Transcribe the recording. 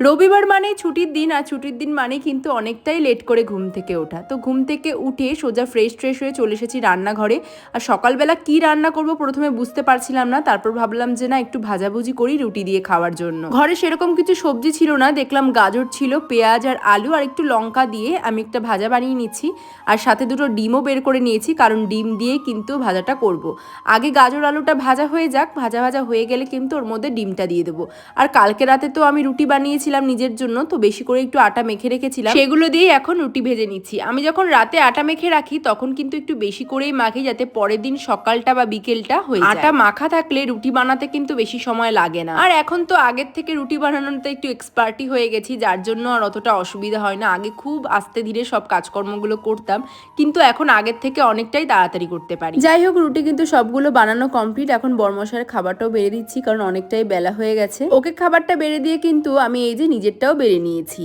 রবিবার মানে ছুটির দিন, আর ছুটির দিন মানে কিন্তু অনেকটাই লেট করে ঘুম থেকে ওঠা। তো ঘুম থেকে উঠে সোজা ফ্রেশ ট্রেশ হয়ে চলে এসেছি রান্নাঘরে। আর সকালবেলা কি রান্না করব প্রথমে বুঝতে পারছিলাম না, তারপর ভাবলাম যে না, একটু ভাজাভুজি করি রুটি দিয়ে খাওয়ার জন্য। ঘরে সেরকম কিছু সবজি ছিল না, দেখলাম গাজর ছিল, পেঁয়াজ আর আলু আর একটু লঙ্কা দিয়ে আমি একটা ভাজা বানিয়ে নিচ্ছি। আর সাথে দুটো ডিমও বের করে নিয়েছি, কারণ ডিম দিয়ে কিন্তু ভাজাটা করব। আগে গাজর আলুটা ভাজা হয়ে যাক, ভাজা ভাজা হয়ে গেলে কিন্তু ওর মধ্যে ডিমটা দিয়ে দেবো। আর কালকে রাতে তো আমি রুটি বানিয়েছিলাম নিজের জন্য তো বেশি করে একটু আটা মেখে রেখেছিলাম। সেগুলো দিয়ে এখন রুটি ভেজে নিচ্ছি। আমি যখন রাতে আটা মেখে রাখি তখন কিন্তু একটু বেশি করেই মাখি যাতে পরের দিন সকালটা বা বিকেলটা হয়ে আটা মাখা থাকলে রুটি বানাতে কিন্তু বেশি সময় লাগে না। আর এখন তো আগের থেকে রুটি বানানোতে একটু এক্সপার্টি হয়ে গেছি যার জন্য আর অতটা অসুবিধা হয় না। আগে খুব আস্তে ধীরে সব কাজকর্মগুলো করতাম কিন্তু এখন আগের থেকে অনেকটাই তাড়াতাড়ি করতে পারি। যাই হোক রুটি কিন্তু সবগুলো বানানো কমপ্লিট এখন বর্মশার খাবারটাও বেড়ে দিচ্ছি কারণ অনেকটাই বেলা হয়ে গেছে। ওকে খাবারটা বেড়ে দিয়ে কিন্তু আমি এই যে নিজেরটাও বেড়ে নিয়েছি।